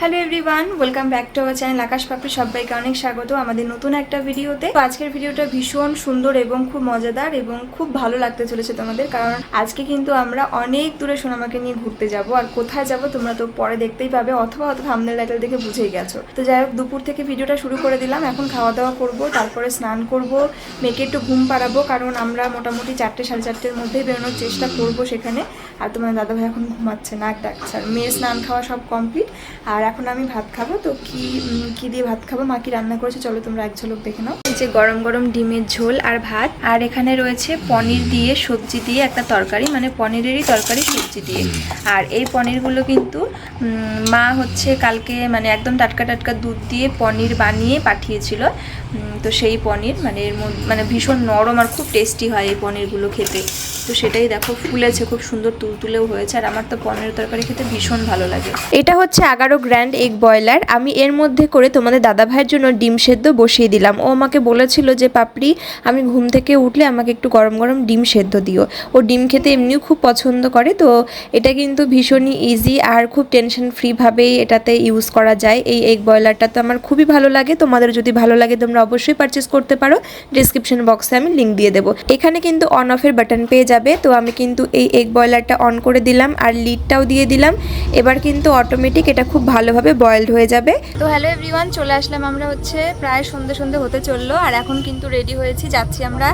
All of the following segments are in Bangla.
Hello everyone welcome back to our channel Akash Papri সবাইকে অনেক স্বাগত আমাদের নতুন একটা ভিডিওতে। তো আজকের ভিডিওটা ভীষণ সুন্দর এবং খুব মজাদার এবং খুব ভালো লাগতে চলেছে তোমাদের, কারণ আজকে কিন্তু আমরা অনেক দূরে সোনামাকে নিয়ে ঘুরতে যাব আর কোথায় যাব তোমরা তো পরে দেখতেই পাবে, অথবা হয়তো থামনেল টাইটেল দেখে বুঝেই গেছো। তো যাই হোক, দুপুর থেকে ভিডিওটা শুরু করে দিলাম, এখন খাওয়া দাওয়া করব, তারপরে স্নান করব, মেয়েকে একটু ঘুম পাড়াবো, কারণ আমরা মোটামুটি চারটে সাড়ে চারটের মধ্যেই বেরোনোর চেষ্টা করব সেখানে। আর তোমার দাদাভাই এখন ঘুমাচ্ছে, নাক ডাকছে, আর মেয়ের স্নান খাওয়া সব কমপ্লিট আর এখন আমি ভাত খাব তো কি কি দিয়ে ভাত খাব? মা কি রান্না করেছে? চলো তোমরা এক ঝলক দেখে নাও। এই যে গরম গরম ডিমের ঝোল আর ভাত আর এখানে রয়েছে পনির দিয়ে সবজি দিয়ে একটা তরকারি মানে পনিরেরই তরকারি সবজি দিয়ে। আর এই পনিরগুলো কিন্তু মা হচ্ছে কালকে মানে একদম টাটকা টাটকা দুধ দিয়ে পনির বানিয়ে পাঠিয়েছিল। তো সেই পনির মানে এর মধ্যে মানে ভীষণ নরম আর খুব টেস্টি হয় এই পনিরগুলো খেতে। তো সেটাই দেখো ফুলেছে খুব সুন্দর তুলতুলেও হয়েছে আর আমার তো পনির তরকারি খেতে ভীষণ ভালো লাগে। এটা হচ্ছে এগারো গ্র্যান্ড এগ বয়লার আমি এর মধ্যে করে তোমাদের দাদা ভাইয়ের জন্য ডিম সেদ্ধ বসিয়ে দিলাম। ও আমাকে বলেছিল যে, পাপড়ি, আমি ঘুম থেকে উঠলে আমাকে একটু গরম গরম ডিম সেদ্ধ দিও। ও ডিম খেতে এমনিও খুব পছন্দ করে, তো এটা কিন্তু ভীষণই ইজি আর খুব টেনশন ফ্রিভাবেই এটাতে ইউজ করা যায়। এই এগ বয়লারটা তো আমার খুবই ভালো লাগে। তোমাদের যদি ভালো লাগে, তোমরা অবশ্যই পারচেস করতে পারো। ডিসক্রিপশন বক্সে আমি লিঙ্ক দিয়ে দেবো। এখানে কিন্তু অন অফের বাটন পেয়ে যাবে, তো আমি কিন্তু এই এগ বয়লারটা অন করে দিলাম আর লিডটাও দিয়ে দিলাম। এবার কিন্তু অটোমেটিক এটা খুব ভালোভাবে বয়েলড হয়ে যাবে। তো হ্যালো এভরিওয়ান চলে আসলাম আমরা হচ্ছে প্রায় সন্ধে সন্ধে হতে চলল, আর এখন কিন্তু রেডি হয়েছি, যাচ্ছি আমরা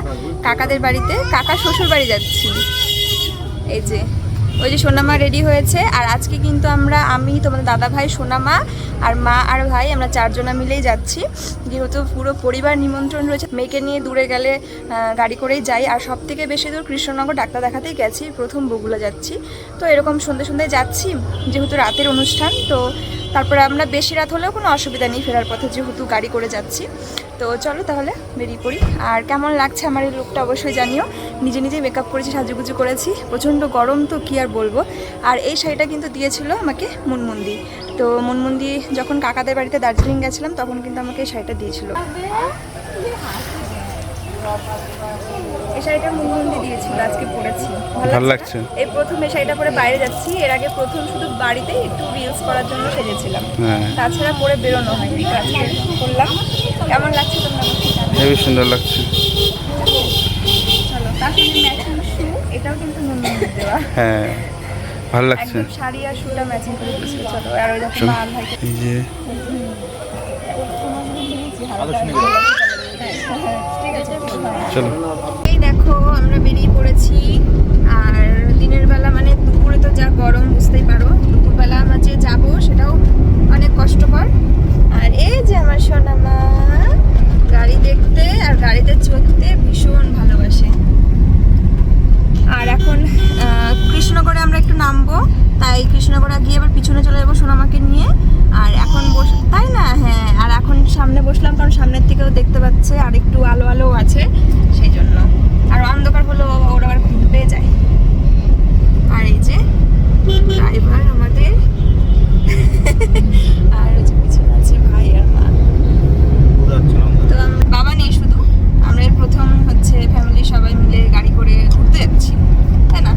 কাকাদের বাড়িতে। কাকা শ্বশুর বাড়ি যাচ্ছি। এই যে, ওই যে সোনামা রেডি হয়েছে, আর আজকে কিন্তু আমরা, আমি তোমাদের দাদা ভাই, সোনামা, আর মা আর ভাই, আমরা চারজনা মিলেই যাচ্ছি। যেহেতু পুরো পরিবার নিমন্ত্রণ রয়েছে, মেয়েকে নিয়ে দূরে গেলে গাড়ি করেই যাই। আর সব থেকে বেশি দূর কৃষ্ণনগর, ডাক্তার দেখাতেই গেছি, প্রথম বগুলা যাচ্ছি। তো এরকম সন্ধ্যে সন্ধ্যায় যাচ্ছি, যেহেতু রাতের অনুষ্ঠান, তো তারপরে আমরা বেশি রাত হলেও কোনো অসুবিধা নেই, ফেরার পথে যেহেতু গাড়ি করে যাচ্ছি। তো চলো তাহলে বেরিয়ে পড়ি। আর কেমন লাগছে আমার এই লুকটা অবশ্যই জানিও। নিজে নিজেই মেকআপ করেছি, সাজুগুজু করেছি। প্রচণ্ড গরম তো কী আর বলব। আর এই শাড়িটা কিন্তু দিয়েছিল আমাকে মুনমুন্দি। তো মুনমুন্দি, যখন কাকাদের বাড়িতে দার্জিলিং গেছিলাম, তখন কিন্তু আমাকে এই শাড়িটা দিয়েছিল। এই শাড়িটা মুনমুন্দি দিয়েছিল আজকে পরেছি। ভালো লাগছে। এই প্রথম এই শাড়িটা পরে বাইরে যাচ্ছি এর আগে প্রথম শুধু বাড়িতেই একটু রিলস করার জন্য সেজেছিলাম। হ্যাঁ। তাছাড়া পরে বেরোনো হয়নি আজকে করলাম। কেমন লাগছে তোমরা হেবি সুন্দর লাগছে। চলো তার সঙ্গে ম্যাচিং শু এটাও কিন্তু মুনমুন্দি দেওয়া। হ্যাঁ ভালো লাগছে। শাড়ি আর শুটা ম্যাচিং করে দিয়েছিল চলো আর ওই চলো। মা আর এই যে। আছে দেখো, আমরা বেরিয়ে পড়েছি। আর দিনের বেলা মানে দুপুরে তো যা গরম, বুঝতেই পারো। দুপুরবেলা আমরা যে যাব, সেটাও অনেক কষ্টকর। আর এই যে আমার সোনা মা গাড়ি দেখতে আর গাড়িতে চড়তে ভীষণ ভালোবাসে। আর এখন কৃষ্ণগড়ে আমরা একটু নামবো। তাই কৃষ্ণগড়ে গিয়ে এবার পিছনে চলে যাব সোনামাকে নিয়ে আর এখন বস তাই না হ্যাঁ আর এখন সামনে বসলাম কারণ সামনের থেকেও দেখতে পাচ্ছে আর একটু আলো আলো আছে সেই জন্য। আর অন্ধকার হলো ওরা আবার ঘুরতে পেয়ে যায়। আর এই যে ড্রাইভার আমাদের। আর কিছু যে পিছনে আছে ভাই আর মা। তো বাবা নেই শুধু আমরা এই প্রথম হচ্ছে ফ্যামিলি সবাই মিলে গাড়ি করে ঘুরতে যাচ্ছি তাই না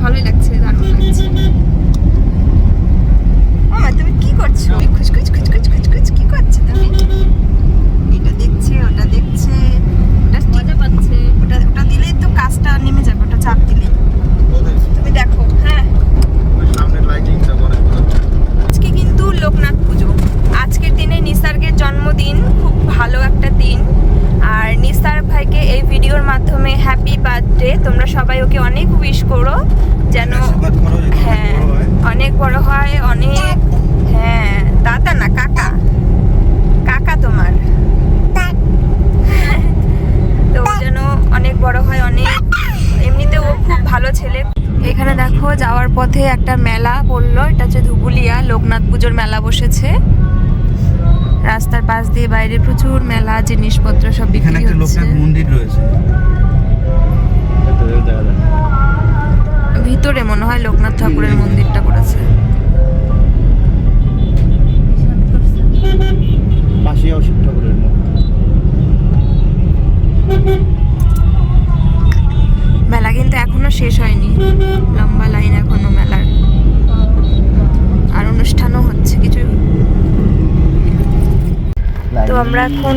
ভালোই লাগছে দারুণ লাগছে মামা তুমি কি করছ ওই খুচ খুচ খুচ খুচ খুচ খুচ কি করছ তুমি এটা দেখছে ওটা দেখছে ওটা মজা পাচ্ছে ওটা ওটা দিলেই তো কাজটা নেমে যাবে ওটা চাপ দিলেই তুমি দেখো হ্যাঁ আজকে কিন্তু লোকনাথ পুজো আজকের দিনে নিসার্গের জন্মদিন খুব ভালো একটা দিন আর নিসার ভাইকে এই ভিডিওর মাধ্যমে হ্যাপি বার্থডে। তোমরা সবাই ওকে অনেক উইশ করো যেন হ্যাঁ অনেক বড় হয় অনেক হ্যাঁ দাদা না কাকা? কাকা তোমার? তো যেন অনেক বড় হয় অনেক এমনিতে ও খুব ভালো ছেলে। এখানে দেখো যাওয়ার পথে একটা মেলা পড়ল এটা হচ্ছে ধুবুলিয়া লোকনাথ পুজোর মেলা বসেছে। রাস্তার পাশ দিয়ে বাইরে প্রচুর মেলা জিনিসপত্র সব এখানে বিক্রি একটা হচ্ছে। লোকনাথ মন্দির রয়েছে। ভিতরে মনে হয় লোকনাথ ঠাকুরের মন্দিরটা করেছে। ঠাকুরের মেলা কিন্তু এখনও শেষ হয়নি লম্বা লাইন এখনও মেলার আর অনুষ্ঠানও হচ্ছে আমরা এখন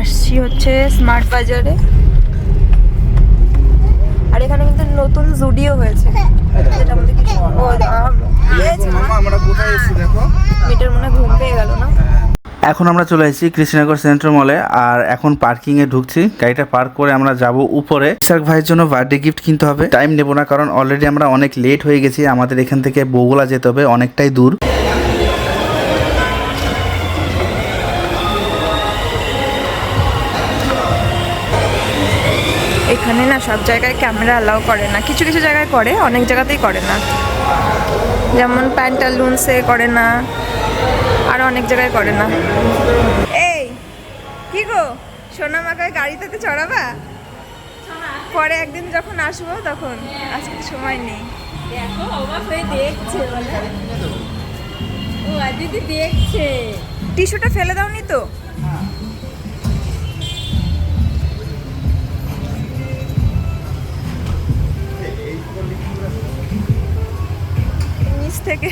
আসছি হচ্ছে স্মার্ট বাজারে আর এখানে কিন্তু নতুন জুডিও হয়েছে। যেটা আমাদের কিছু? আমরা এখন আমরা চলে এসেছি কৃষ্ণনগর সেন্ট্রাল মলে আর এখন পার্কিং এ ঢুকছি। গাড়িটা পার্ক করে আমরা যাব উপরে। ইসাক ভাইয়ের জন্য বার্থডে গিফট কিনতে হবে। টাইম নেব না, কারণ অলরেডি আমরা অনেক লেট হয়ে গেছি। আমাদের এখান থেকে বগুলা যেতে হবে, অনেকটাই দূর। জায়গায় ক্যামেরা অ্যালাউ করে না। কিছু কিছু জায়গায় করে অনেক জায়গাতেই করে না। যেমন প্যান্টালুন্সে করে না আর অনেক জায়গায় করে না। এই কি গো? সোনা মাকে গাড়িতে তো চড়াবা? পরে একদিন যখন আসব তখন। আজকে সময় নেই। দেখো অবাক হয়ে দেখছে ও দিদি দেখছে। টিস্যুটা ফেলে দাওনি তো? থেকে।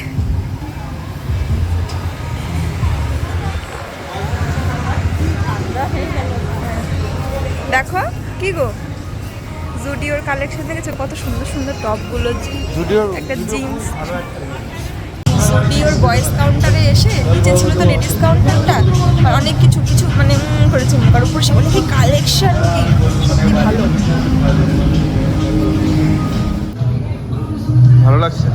দেখো কি গো? জুডিওর কালেকশন দেখেছ? কত সুন্দর সুন্দর টপগুলো একটা জিন্স। জুডিওর বয়েজ কাউন্টারে এসে নিচে ছিল তো লেডিস কাউন্টারটা অনেক কিছু কিছু মানে করেছে। মুখার উপর সে বলে কি কালেকশন কি? সত্যি ভালো। ভালো লাগছে?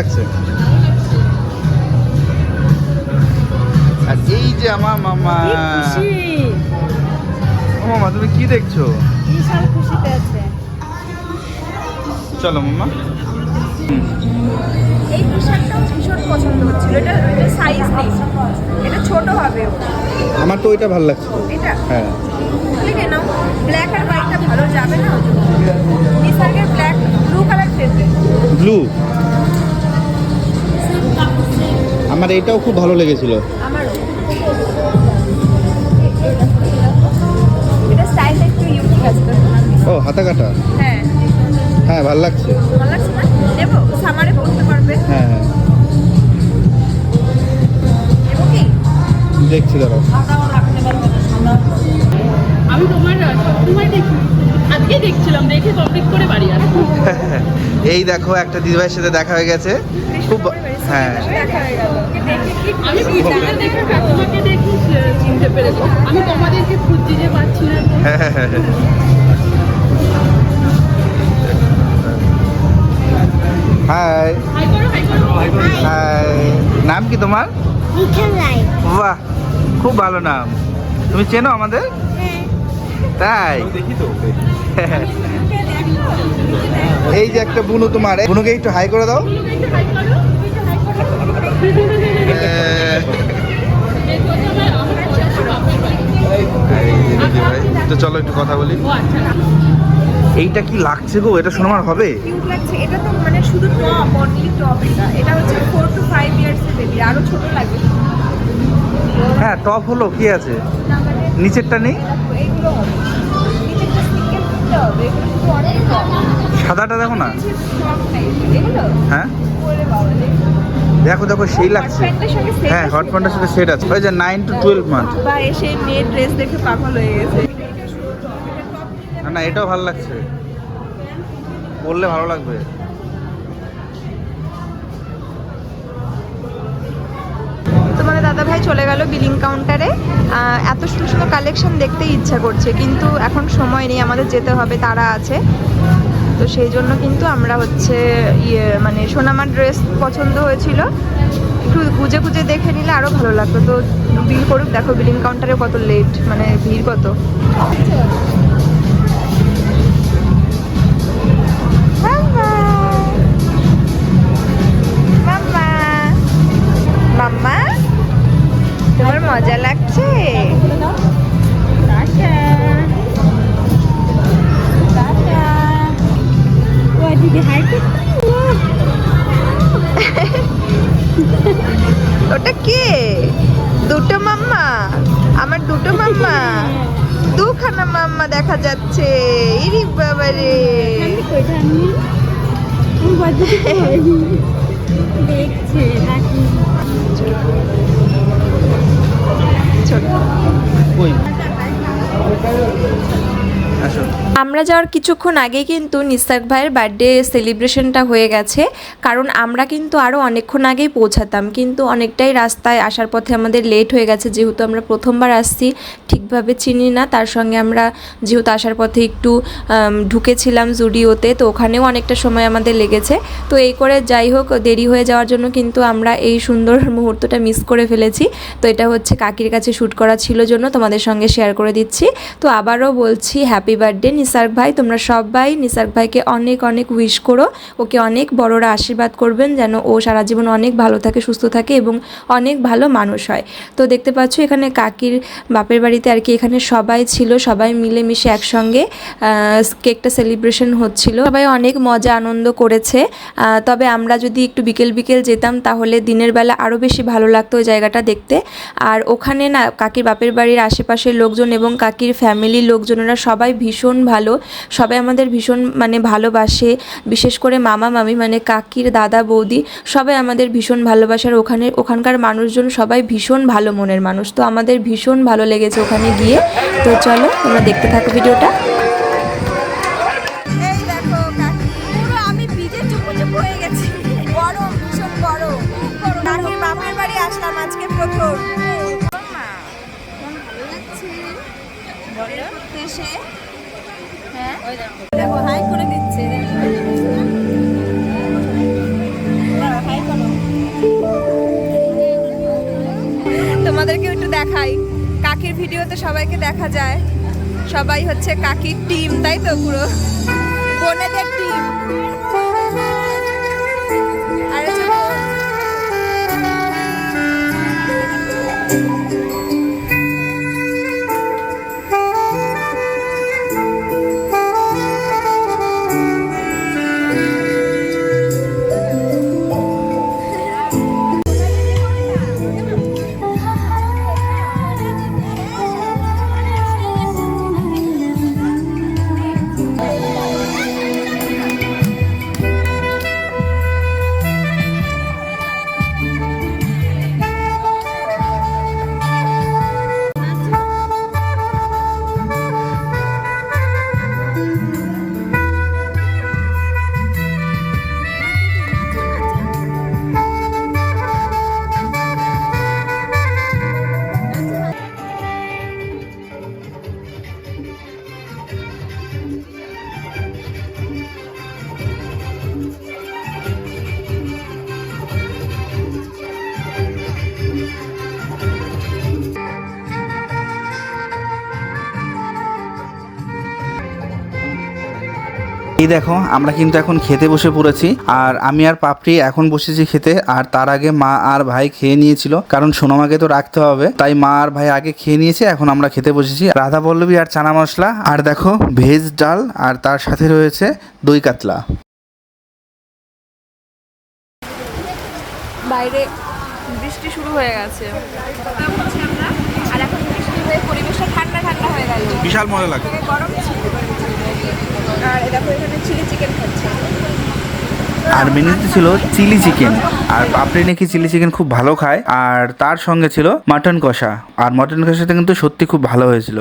লাগছে? আর এই যে আমার মামা। ও মামা তুমি কি দেখছ? বিশাল খুশিতে আছে। চলো মামা। এই টি ভীষণ পছন্দ হচ্ছিল। এটা এটা সাইজ নেই। এটা ছোট হবে আমার তো ওইটা ভালো লাগছে। এটা? হ্যাঁ। নাও ব্ল্যাক আর হোয়াইটটা ভালো যাবে না? নিসার্গের black blue colour favourite blue আমার এটাও খুব ভালো লেগেছিল। ও হাতা কাটা হ্যাঁ। হ্যাঁ ভালো লাগছে। ভালো লাগছে না? নেব সামারে পড়তে পারবে। হ্যাঁ হ্যাঁ। দেখছি দাঁড়াও। আমি তোমার সবসময় দেখি। দেখছিলাম দেখে কমপ্লিট করে বাড়ি আসব এই দেখো একটা দিদিভাইয়ের সাথে দেখা হয়ে গেছে। খুব হ্যাঁ। দেখা হয়ে আমি পিছনে দেখে কাকিমাকে দেখি চিনতে পেরেছি। আমি তোমাদেরকে খুঁজছি যে পাচ্ছি না। হাই। হাই করো হাই করো। হাই। নাম কি তোমার? বাহ খুব ভালো নাম। তুমি চেনো আমাদের? তাই? এই যে একটা বুনু তোমার বুনুকে একটু হাই করে দাও। তো চলো একটু কথা বলি। আচ্ছা এইটা কি লাগছে গো? এটা শোনার হবে? কিউট লাগছে। এটা তো মানে শুধু টপ অনলি টপ এটা। এটা হচ্ছে ফোর টু ফাইভ ইয়ার্স এর বেবি আরও ছোট লাগবে। হ্যাঁ টপ হলো কি আছে? নিচেরটা নেই? হবে। সাদাটা দেখো না? হ্যাঁ। দেখো দেখো সেই লাগছে। হ্যাঁ হট প্যান্টের সাথে সেট আছে। ওই যে নাইন টু টুয়েলভ মান্থ বা এসে মেয়ের ড্রেস দেখে পাগল হয়ে গেছে। না না এটাও ভালো লাগছে। পরলে ভালো লাগবে। গেল বিলিং কাউন্টারে এত সুন্দর সুন্দর কালেকশন দেখতে ইচ্ছা করছে, কিন্তু এখন সময় নেই, আমাদের যেতে হবে, তারা আছে। তো সেই জন্য কিন্তু আমরা হচ্ছে ইয়ে মানে সোনামার ড্রেস পছন্দ হয়েছিল। একটু খুঁজে খুঁজে দেখে নিলে আরও ভালো লাগতো। তো বিল করুক, দেখো, বিলিং কাউন্টারে কত লেট মানে ভিড় কত। মাম্মা দেখা যাচ্ছে। ইরি বাবারে দেখছে ছোট আমরা যাওয়ার কিছুক্ষণ আগে কিন্তু নিসাক ভাইয়ের বার্থডে সেলিব্রেশনটা হয়ে গেছে। কারণ আমরা কিন্তু আরও অনেকক্ষণ আগেই পৌঁছাতাম। কিন্তু অনেকটাই রাস্তায় আসার পথে আমাদের লেট হয়ে গেছে। যেহেতু আমরা প্রথমবার আসছি, ঠিকভাবে চিনি না। তার সঙ্গে আমরা যেহেতু আসার পথে একটু ঢুকেছিলাম জুডিওতে, তো ওখানেও অনেকটা সময় আমাদের লেগেছে। তো এই করে যাই হোক, দেরি হয়ে যাওয়ার জন্য কিন্তু আমরা এই সুন্দর মুহূর্তটা মিস করে ফেলেছি। তো এটা হচ্ছে কাকির কাছে শ্যুট করা ছিল জন্য তোমাদের সঙ্গে শেয়ার করে দিচ্ছি। তো আবারও বলছি হ্যাপি বার্থডে নিসার্ক ভাই তোমরা সবাই নিসার্ক ভাইকে অনেক অনেক উইশ করো। ওকে অনেক বড়রা আশীর্বাদ করবেন যেন ও সারা জীবন অনেক ভালো থাকে, সুস্থ থাকে এবং অনেক ভালো মানুষ হয়। তো দেখতে পাচ্ছ এখানে কাকির বাপের বাড়িতে আর কি এখানে সবাই ছিল, সবাই মিলেমিশে একসঙ্গে। কেকটা সেলিব্রেশন হচ্ছিল। সবাই অনেক মজা, আনন্দ করেছে। তবে আমরা যদি একটু বিকেল বিকেল যেতাম তাহলে দিনের বেলা আরও বেশি ভালো লাগতো ওই জায়গাটা দেখতে। আর ওখানে না কাকির বাপের বাড়ির আশেপাশের লোকজন এবং কাকির ফ্যামিলির লোকজনেরা সবাই ভীষণ ভালো। সবাই আমাদের ভীষণ মানে ভালোবাসে। বিশেষ করে মামা, মামি মানে কাকির দাদা, বৌদি, সবাই আমাদের ভীষণ ভালোবাসে। আর ওখানে, ওখানকার মানুষজন সবাই ভীষণ ভালো মনের মানুষ। তো আমাদের ভীষণ ভালো লেগেছে ওখানে গিয়ে। তো চলো, তোমরা দেখতে থাকো ভিডিওটা। দেখাই। কাকির ভিডিওতে সবাইকে দেখা যায়। সবাই হচ্ছে কাকির টিম তাই তো পুরো? বোনেদের টিম দেখো আমরা কিন্তু এখন খেতে বসে পড়েছি। আর আমি আর পাপড়ি এখন বসেছি খেতে। আর তার আগে মা আর ভাই খেয়ে নিয়েছিল। কারণ সোনামাকে তো রাখতে হবে। তাই মা আর ভাই আগে খেয়ে নিয়েছে এখন আমরা খেতে বসেছি। রাধা পল্লবী আর চানা মশলা। আর দেখো ভেজ ডাল। আর তার সাথে রয়েছে দই কাতলা। বাইরে বৃষ্টি শুরু হয়ে গেছে। আর এখন বৃষ্টি হয়ে পরিবেশটা ঠান্ডা ঠান্ডা হয়ে গেল। বিশাল মজা লাগে গরম ছিল। আর মেনুতে ছিল চিলি চিকেন আর পাপড়ি নাকি চিলি চিকেন খুব ভালো খায়। আর তার সঙ্গে ছিল মাটন কষা। আর মাটন কষাটা কিন্তু সত্যি খুব ভালো হয়েছিল।